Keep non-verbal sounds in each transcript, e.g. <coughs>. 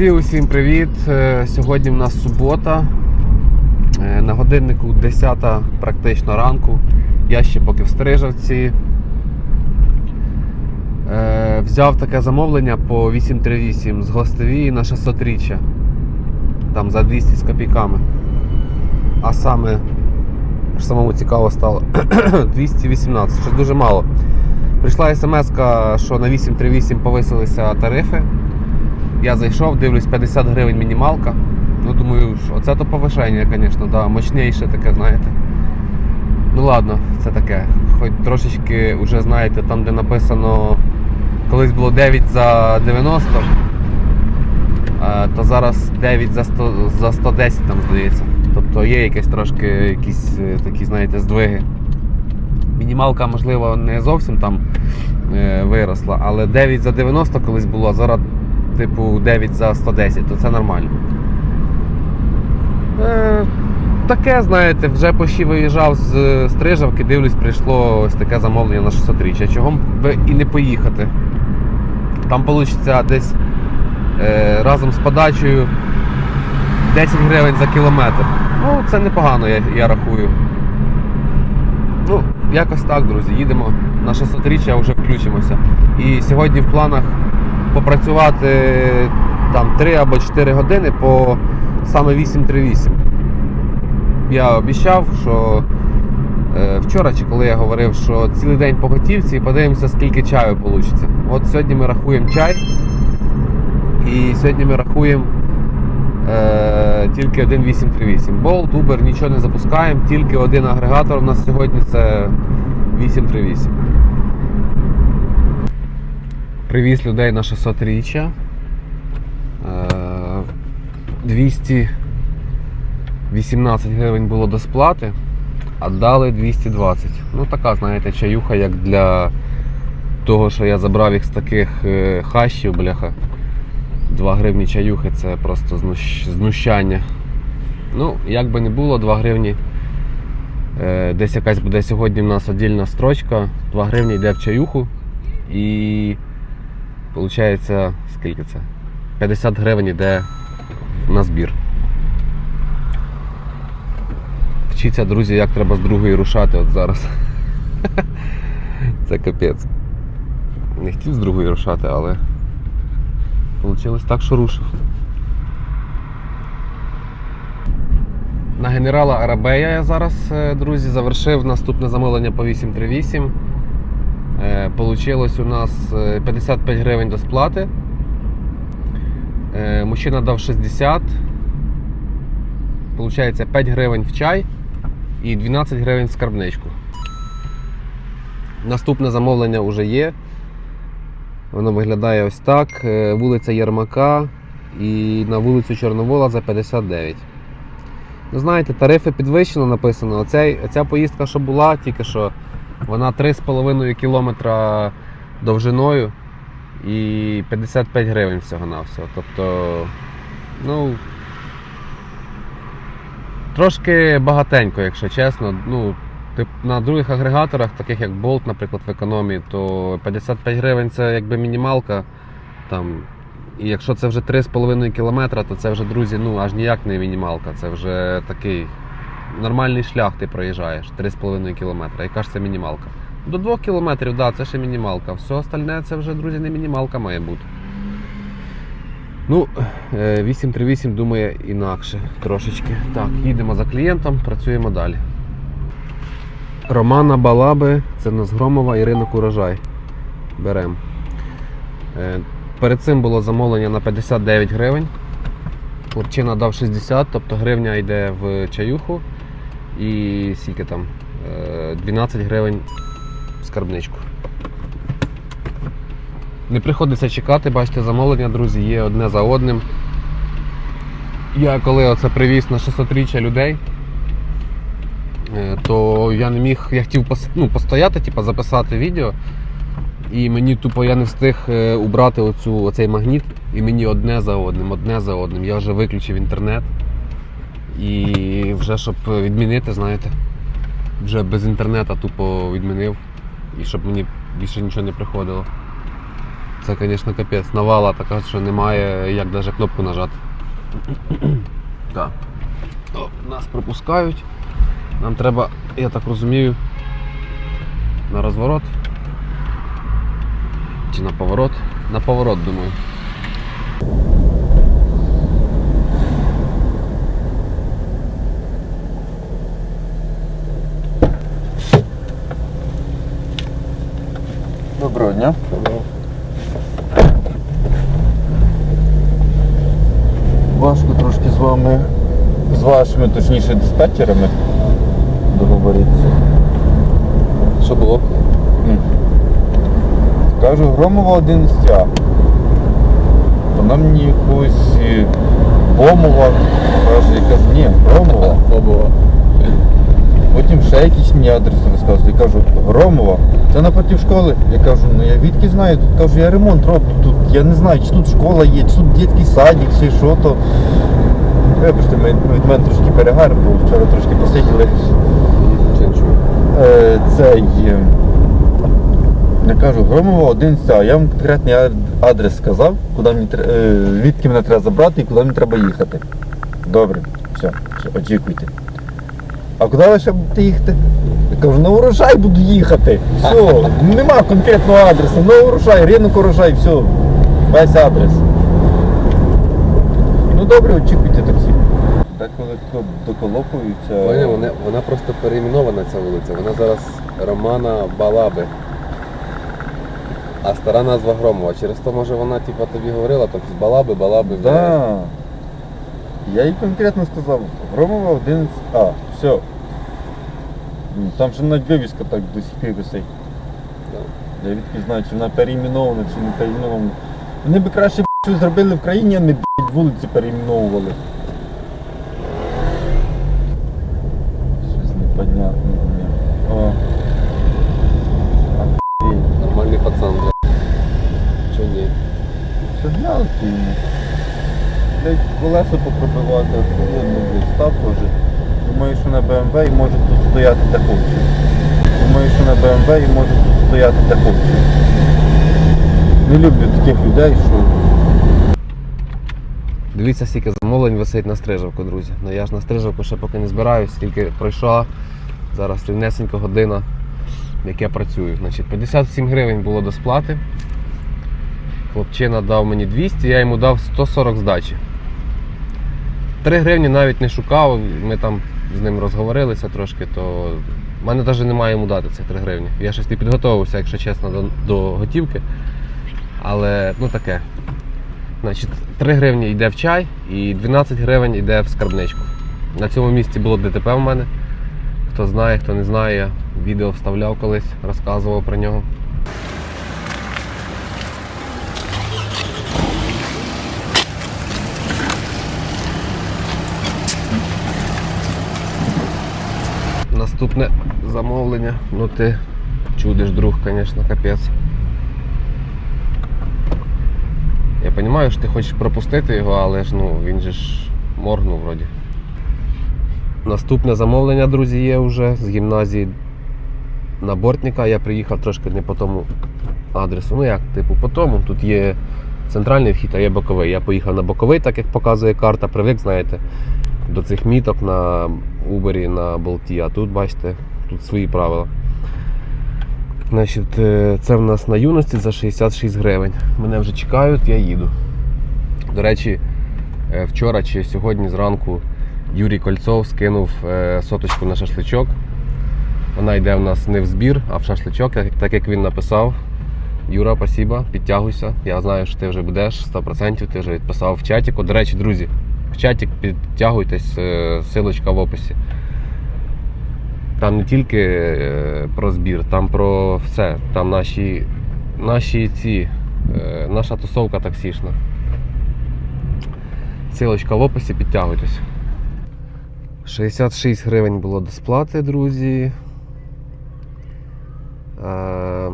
Друзі, усім привіт! Е, Сьогодні в нас субота. Е, На годиннику 10 практично ранку. Я ще поки в Стрижавці. Е, Взяв таке замовлення по 838 з гостевії на 600 річчя. Там за 200 з копійками. А саме, аж самому цікаво стало, <clears throat> 218, що дуже мало. Прийшла смс, що на 838 повисилися тарифи. Я зайшов, дивлюсь 50 гривень мінімалка. Ну думаю, оце то повишення, звісно, да, мощніше таке, знаєте. Ну ладно, це таке. Хоч трошечки вже знаєте, там де написано колись було 9 за 90, е, то зараз 9 за 100, за 110 там здається. Тобто є якесь трошки якісь е, такі, знаєте, здвиги. Мінімалка, можливо, не зовсім там е, виросла, але 9 за 90 колись було, зараз типу 9 за 110, то це нормально. Е, таке, знаєте, вже почти виїжджав з Стрижавки, дивлюсь, прийшло ось таке замовлення на 600 річчя. Чого б і не поїхати? Там вийде десь е, разом з подачею 10 гривень за кілометр. Ну, це непогано, я, я рахую. Ну, якось так, друзі, їдемо на 600 річчя, вже включимося. І сьогодні в планах попрацювати там 3 або 4 години по саме 838. Я обіцяв, що е, вчора чи коли я говорив, що цілий день по готівці і подивимося, скільки чаю вийде. От сьогодні ми рахуємо чай. І сьогодні ми рахуємо е, тільки один 838. Болт, Uber, нічого не запускаємо, тільки один агрегатор у нас сьогодні це 838. Привіз людей на 600 річчя. Е, 218 гривень було до сплати, а дали 220. Ну така, знаєте, чаюха, як для того, що я забрав їх з таких е, хащів, бляха. 2 гривні чаюхи це просто знущання. Ну, як би не було, 2 гривні. Е, Десь якась буде сьогодні в нас отдільна строчка. 2 гривні йде в чаюху. І Получається, скільки це? 50 гривень йде на збір. Вчіться, друзі, як треба з другої рушати от зараз. <laughs> Це капець. Не хотів з другої рушати, але вийшло так, що рушив. На генерала Арабея я зараз, е, друзі, завершив наступне замовлення по 838. Е, Получилось у нас е, 55 гривень до сплати. Е, Мужчина дав 60. Получається 5 гривень в чай і 12 гривень в скарбничку. Наступне замовлення вже є. Воно виглядає ось так. Е, Вулиця Єрмака і на вулицю Чорновола за 59. Ну, знаєте, тарифи підвищено написано. Оцей, оця поїздка, що була, тільки що вона 3,5 кілометра довжиною і 55 гривень всього на все. Тобто, ну. Трошки багатенько, якщо чесно. Ну, на других агрегаторах, таких як Bolt, наприклад, в економії, то 55 гривень це якби мінімалка. Там, і якщо це вже 3,5 кілометра, то це вже, друзі, ну аж ніяк не мінімалка. Це вже такий нормальний шлях ти проїжджаєш 3,5 кілометра. Яка ж це мінімалка? До 2 кілометрів, да, це ще мінімалка. Все остальне це вже, друзі, не мінімалка має бути. Ну, е, 838 думає інакше трошечки. Так, їдемо за клієнтом, працюємо далі. Романа Балаби, це в нас Громова і ринок урожай. Беремо. Е, Перед цим було замовлення на 59 гривень. Хлопчина дав 60, тобто гривня йде в чаюху і скільки там? Е, 12 гривень в скарбничку. Не приходиться чекати, бачите, замовлення, друзі, є одне за одним. Я коли оце привіз на 600 річчя людей, е, то я не міг, я хотів ну, постояти, типу, записати відео. І мені тупо я не встиг е, убрати оцю, оцей магніт, і мені одне за одним, одне за одним. Я вже виключив інтернет. І вже щоб відмінити, знаєте, вже без інтернету тупо відмінив. І щоб мені більше нічого не приходило. Це, звісно, капець. Навала така, що немає як навіть кнопку нажати. <clears throat> Так. О, нас пропускають. Нам треба, я так розумію, на розворот. Чи на поворот? На поворот, думаю. Доброго дня. Важко трошки з вами, з вашими, точніше, диспетчерами договоритися. Що було? М. Кажу, Громова 11А. Вона мені якусь е, Бомова каже, я кажу, ні, Громова. Побула. Потім ще якісь мені адреси розказують. Я кажу, Громова, це напротив школи. Я кажу, ну я відки знаю, тут кажу, я ремонт роблю тут. Я не знаю, чи тут школа є, чи тут дитячий садик, чи що то. Вибачте, ми від мене трошки перегар, бо вчора трошки посиділи. Чи нічого? Я кажу, Громова 11 а я вам конкретний адрес сказав, куди мені е, відки мене треба забрати і куди мені треба їхати. Добре, все, все, очікуйте. А куди ви ще будете їхати? Я кажу, на урожай буду їхати. Все, <laughs> нема конкретного адресу. На урожай, ринок урожай, все. Весь адрес. Ну добре, очікуйте таксі. Деколи тако доколопуються. Вона, вона просто перейменована ця вулиця. Вона зараз Романа Балаби. А стара назва Громова. Через то, може, вона типа, тобі говорила, там з Балаби, Балаби. Да. Я їй конкретно сказав, Громова 11А, все. Ну, Там ще навіть вивіска так до сих пір висить. Да. Я відки знаю, чи вона переіменована, чи не переіменована. Вони би краще б, щось зробили в країні, а не б, вулиці переіменовували. Щось непонятне. мені. О. Охуєть. Нормальний пацан, бля. Чо ні? Сигналки йому. Блять, колеса попробивати, охуєнно, блядь, став теж. Думаю, що на БМВ і може тут стояти та. Думаю, що на БМВ і може тут стояти та. Не люблю таких людей, що Дивіться, скільки замовлень висить на стрижавку, друзі. Ну я ж на стрижавку ще поки не збираюсь, тільки пройшла. Зараз рівнесенька година, як я працюю. Значить, 57 гривень було до сплати. Хлопчина дав мені 200, я йому дав 140 здачі. 3 гривні навіть не шукав, ми там з ним розговорилися трошки, то в мене навіть немає йому дати цих 3 гривні. Я щось не підготовився, якщо чесно, до, до готівки. Але ну таке. Значить, 3 гривні йде в чай і 12 гривень йде в скарбничку. На цьому місці було ДТП в мене. Хто знає, хто не знає, я відео вставляв колись, розказував про нього. Наступне замовлення. Ну ти чудиш, друг, звісно, капець. Я розумію, що ти хочеш пропустити його, але ж ну, він же ж моргнув вроді. Наступне замовлення, друзі, є вже з гімназії на бортника. Я приїхав трошки не по тому адресу. Ну як, типу, по тому. Тут є центральний вхід, а є боковий. Я поїхав на боковий, так як показує карта, привик, знаєте, до цих міток на Uber, на болті. А тут, бачите, тут свої правила. Значить, е, це в нас на юності за 66 гривень. Мене вже чекають, я їду. До речі, е, вчора чи сьогодні зранку Юрій Кольцов скинув е, соточку на шашличок. Вона йде в нас не в збір, а в шашличок, так- як він написав. Юра, спасибо, підтягуйся. Я знаю, що ти вже будеш 100%, ти вже відписав в чатіку. До речі, друзі, в чатик підтягуйтесь, е, силочка в описі. Там не тільки е, про збір, там про все. Там наші, наші ці, е, наша тусовка таксішна. Силочка в описі, підтягуйтесь. 66 гривень було до сплати, друзі. Е,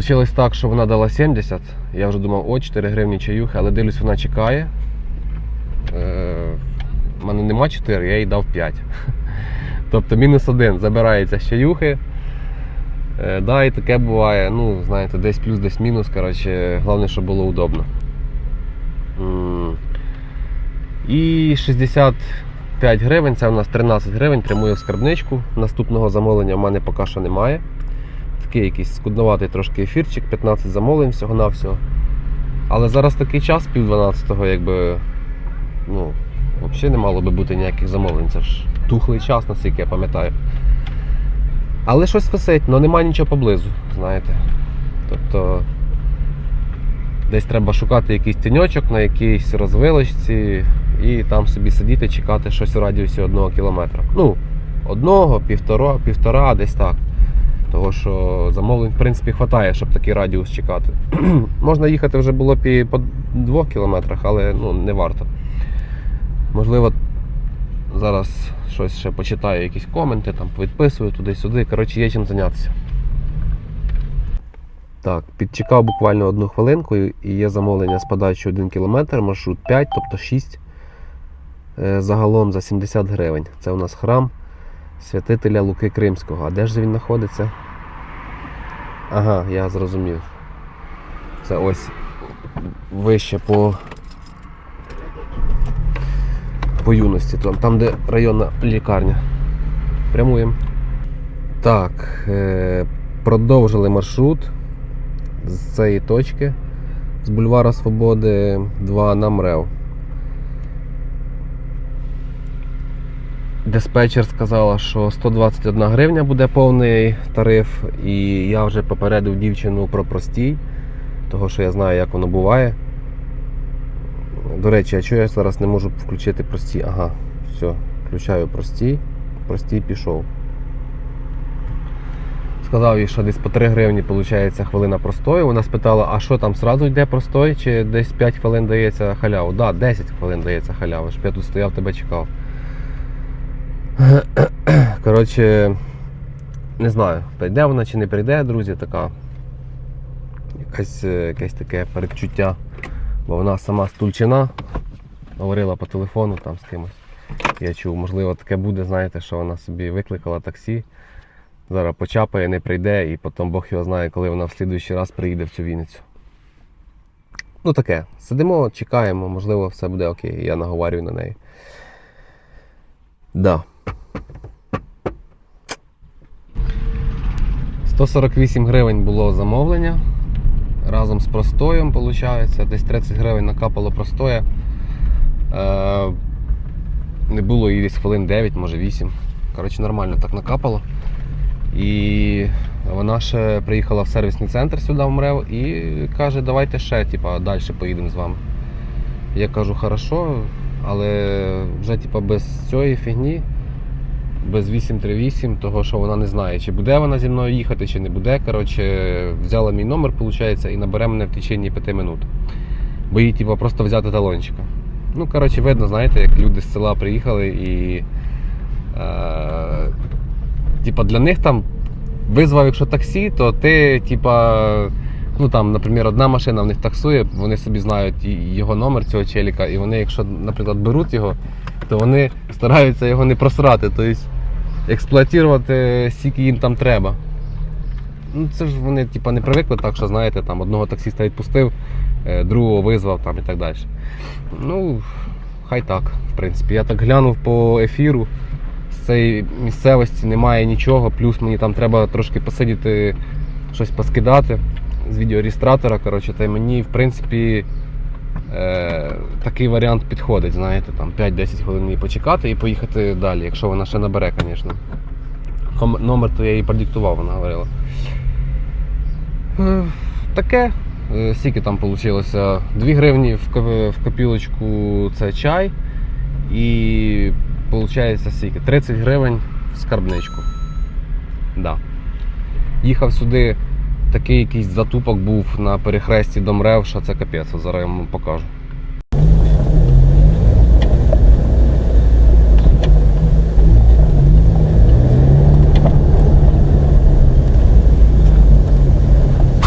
Получилось так, що вона дала 70. Я вже думав, о, 4 гривні чаюхи, але дивлюсь, вона чекає. Е, У мене нема 4, я їй дав 5. <laughs> Тобто мінус 1 забирається чаюхи. Е, да, і таке буває. Ну, знаєте, десь плюс, десь мінус. Коротше, головне, щоб було удобно. І 65 гривень, це у нас 13 гривень, прямую в скарбничку. Наступного замовлення в мене поки що немає. Такий якийсь скудноватий трошки ефірчик, 15 замовлень всього-навсього. Але зараз такий час, пів 12-го, якби. Ну, взагалі не мало би бути ніяких замовлень. Це ж тухлий час, наскільки я пам'ятаю. Але щось висить, але немає нічого поблизу, знаєте. Тобто десь треба шукати якийсь тіньочок на якійсь розвилочці і там собі сидіти, чекати щось у радіусі одного кілометра. Ну, одного, півтора, півтора, десь так. Того що замовлень, в принципі, вистачає, щоб такий радіус чекати. <clears throat> Можна їхати вже було по двох кілометрах, але ну, не варто. Можливо, зараз щось ще почитаю, якісь коменти, там відписую туди-сюди. Коротше, є чим зайнятися. Так, підчекав буквально одну хвилинку і є замовлення з подачі 1 км, маршрут 5, тобто 6. Е, Загалом за 70 гривень. Це у нас храм святителя Луки Кримського. А де ж він знаходиться? Ага, я зрозумів. Це ось вище по, по юності, там, там, де районна лікарня. Прямуємо. Так, е, продовжили маршрут з цієї точки з бульвара Свободи 2 на МРЕВ. Диспетчер сказала, що 121 гривня буде повний тариф, і я вже попередив дівчину про простій, того що я знаю, як воно буває. До речі, а чого я зараз не можу включити простій? Ага, все, включаю простій. Простій пішов. Сказав їй, що десь по 3 гривні виходить хвилина простою. Вона спитала, а що там сразу йде простой, чи десь 5 хвилин дається халяву? Так, да, 10 хвилин дається халява, щоб я тут стояв, тебе чекав. <coughs> Коротше, не знаю, прийде вона чи не прийде, друзі, така. Якась, е, якесь таке передчуття. Бо вона сама з Тульчина говорила по телефону там з кимось. Я чув, можливо, таке буде, знаєте, що вона собі викликала таксі. Зараз почапає, не прийде, і потім Бог його знає, коли вона в слідуючий раз приїде в цю Вінницю. Ну таке. Сидимо, чекаємо, можливо, все буде окей. Я наговарюю на неї. Да. 148 гривень було замовлення. Разом з простоєм, виходить. Десь 30 гривень накапало простоє. Е, не було її десь хвилин 9, може 8. Коротше, нормально так накапало. І вона ще приїхала в сервісний центр сюди в МРЕВ і каже, давайте ще типа, далі поїдемо з вами. Я кажу, хорошо, але вже типа, без цієї фігні, без 838, того що вона не знає, чи буде вона зі мною їхати, чи не буде. Коротше, взяла мій номер, виходить, і набере мене в течение 5 минут. Бо їй типа, просто взяти талончика. Ну, коротше, видно, знаєте, як люди з села приїхали і. Е, типа, для них там визвав, якщо таксі, то ти, типа, ну там, наприклад, одна машина в них таксує, вони собі знають його номер цього челіка, і вони, якщо, наприклад, беруть його, то вони стараються його не просрати, тобто експлуатувати скільки їм там треба. Ну, це ж вони типа, не привикли так, що знаєте, там одного таксиста відпустив, е, другого визвав там і так далі. Ну, хай так, в принципі. Я так глянув по ефіру. З цієї місцевості немає нічого, плюс мені там треба трошки посидіти, щось поскидати з відеореєстратора. Коротше, та й мені, в принципі, е, такий варіант підходить, знаєте, там 5-10 хвилин її почекати і поїхати далі, якщо вона ще набере, звісно. Номер то я їй продиктував, вона говорила. Е, Таке. Е, Скільки там вийшло? 2 гривні в копілочку це чай. І виходить скільки? 30 гривень в скарбничку. Да. Їхав сюди, такий якийсь затупок був на перехресті до МРЕВ, що це капець, зараз я вам покажу.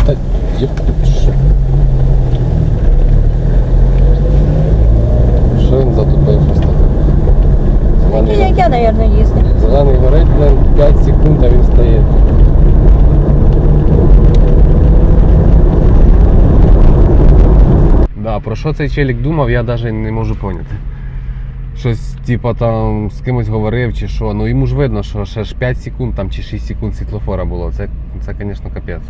Та, єп, що? Що він затупив просто? Ну, Зелений, як я, мабуть, їздив. зелений горить, блин, 5 секунд, а він стає. про що цей челік думав, я навіть не можу поняти. Щось, типа, там з кимось говорив чи що. Ну йому ж видно, що ще ж 5 секунд там, чи 6 секунд світлофора було. Це, це звісно, капець.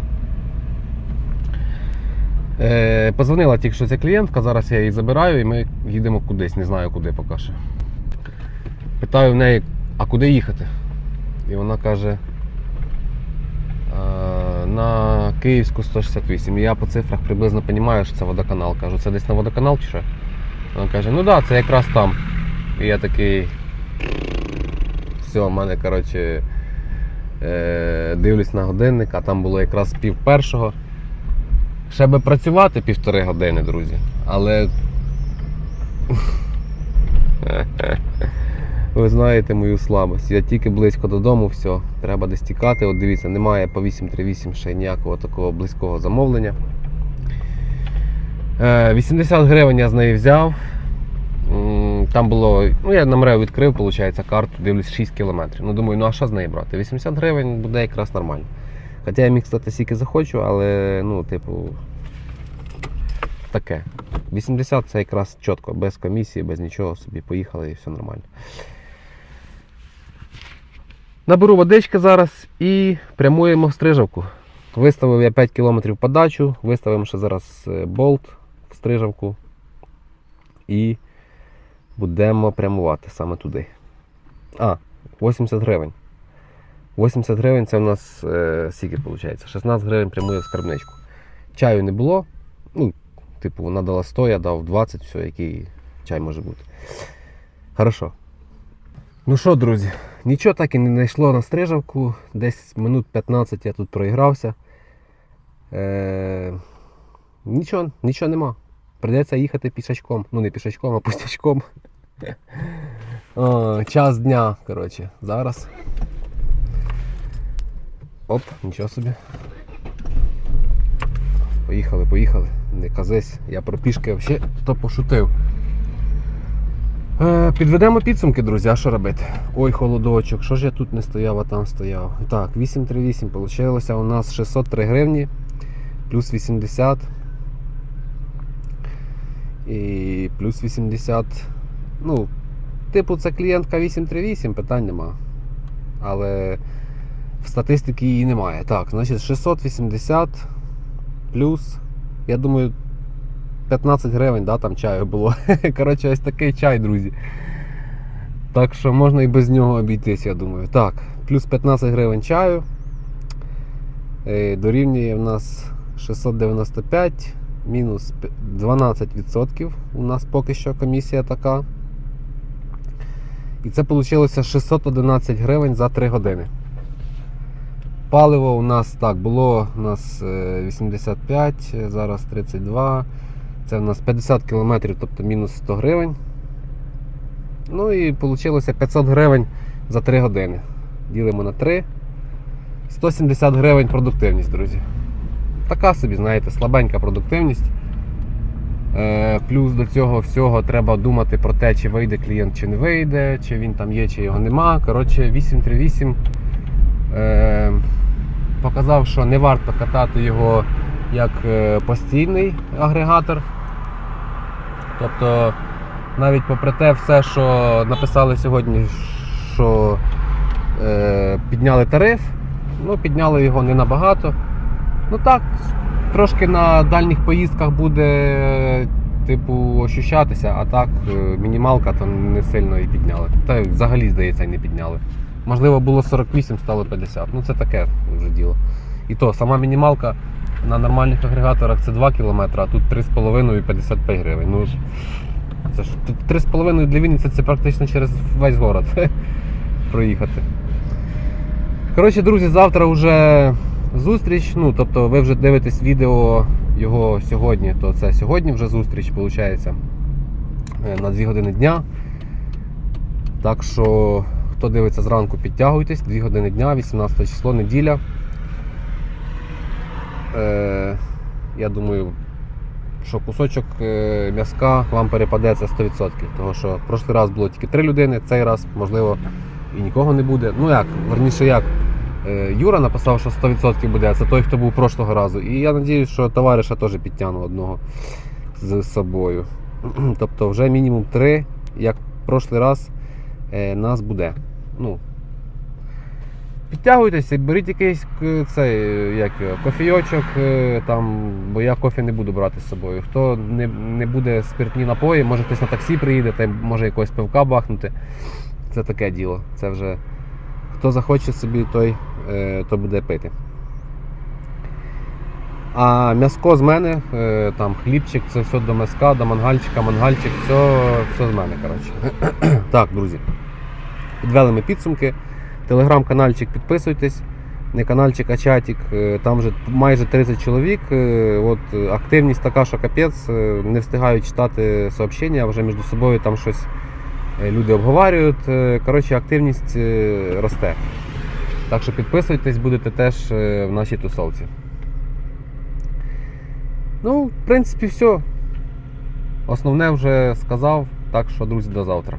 Е, позвонила тільки що ця клієнтка, зараз я її забираю і ми їдемо кудись, не знаю куди поки що. Питаю в неї, а куди їхати? І вона каже. «Е, На Київську 168. І я по цифрах приблизно розумію, що це водоканал. Кажу, це десь на водоканал чи що? Вона каже, ну так, да, це якраз там. І я такий. Все, в мене, коротше, е, дивлюсь на годинник, а там було якраз пів першого. Ще би працювати півтори години, друзі. Але. <laughs> Ви знаєте мою слабость. Я тільки близько додому, все, треба десь тікати. От дивіться, немає по 838 ще ніякого такого близького замовлення. Е, 80 гривень я з неї взяв. Там було, ну я на МРЕО відкрив, виходить, карту, дивлюсь 6 кілометрів. Ну думаю, ну а що з неї брати? 80 гривень буде якраз нормально. Хоча я міг стати стільки захочу, але ну, типу, таке. 80 це якраз чітко, без комісії, без нічого собі поїхали і все нормально. Наберу водички зараз і прямуємо в стрижавку. Виставив я 5 км подачу, виставимо ще зараз е, болт в стрижавку і будемо прямувати саме туди. А, 80 гривень. 80 гривень це у нас е, скільки виходить? 16 гривень прямує в скарбничку. Чаю не було. Ну, типу, вона дала 100, я дав 20, все, який чай може бути. Хорошо. Ну що, друзі, нічого так і не знайшло на стрижавку. Десь минут 15 я тут проігрався. Е, нічого, нічого нема. Придеться їхати пішачком. Ну не пішачком, а пустячком. <laughs> О, час дня, коротше, зараз. Оп, нічого собі. Поїхали, поїхали. Не казись, я про пішки взагалі то пошутив. Е, підведемо підсумки, друзі, а що робити? Ой, холодочок, що ж я тут не стояв, а там стояв. Так, 838 вийшло у нас 603 гривні, плюс 80. І плюс 80. Ну, типу, це клієнтка 838, питань нема. Але в статистиці її немає. Так, значить 680 плюс, я думаю, 15 гривень, да, там чаю було. <laughs> Коротше, ось такий чай, друзі. Так що можна і без нього обійтись, я думаю. Так, плюс 15 гривень чаю. Е, Дорівнює в нас 695, мінус 12% у нас поки що комісія така. І це вийшло 611 гривень за 3 години. Паливо у нас так було у нас е, 85, зараз 32. Це у нас 50 км, тобто мінус 100 гривень. Ну і вийшло 500 гривень за 3 години. Ділимо на 3. 170 гривень продуктивність, друзі. Така собі, знаєте, слабенька продуктивність. Е, плюс до цього всього треба думати про те, чи вийде клієнт, чи не вийде, чи він там є, чи його нема. Коротше, 838 е, показав, що не варто катати його як е, постійний агрегатор. Тобто, навіть попри те, все, що написали сьогодні, що е, підняли тариф, ну підняли його не набагато. Ну так, трошки на дальніх поїздках буде типу ощущатися, а так е, мінімалка то не сильно і підняли. Та взагалі, здається, і не підняли. Можливо, було 48, стало 50. Ну це таке вже діло. І то, сама мінімалка на нормальних агрегаторах це 2 км, а тут 3,5 і 55 гривень. Ну, це ж 3,5 для Вінниці це практично через весь город <laughs> проїхати. Коротше, друзі, завтра вже зустріч. Ну, тобто ви вже дивитесь відео його сьогодні, то це сьогодні вже зустріч, виходить, на 2 години дня. Так що, хто дивиться зранку, підтягуйтесь, 2 години дня, 18 число, неділя. Е, я думаю, що кусочок е, м'язка вам перепаде це 100%. Тому що в прошлий раз було тільки 3 людини, цей раз, можливо, і нікого не буде. Ну як, верніше як. Е, Юра написав, що 100% буде, це той, хто був прошлого разу. І я сподіваюся, що товариша теж підтягну одного. з собою. Тобто вже мінімум 3, як в прошлий раз, нас буде. Ну, Підтягуйтеся, беріть якийсь к- цей, е, як кофійочок, е, там, бо я кофі не буду брати з собою. Хто не, не буде спиртні напої, може хтось на таксі приїде, та може якогось пивка бахнути. Це таке діло. Це вже хто захоче собі, той е, то буде пити. А м'яско з мене, е, там хлібчик, це все до м'яска, до мангальчика, мангальчик, все, все з мене. коротше. <clears throat> так, друзі. Підвели ми підсумки. Телеграм-канальчик підписуйтесь. Не канальчик, а чатик. Е, Там вже майже 30 чоловік. Е, От е, активність така, що капець. Не встигають читати сообщення, а вже між собою там щось люди обговорюють. Коротше, активність росте. Так що підписуйтесь, будете теж в нашій тусовці. Ну, в принципі, все. Основне вже сказав. Так що, друзі, до завтра.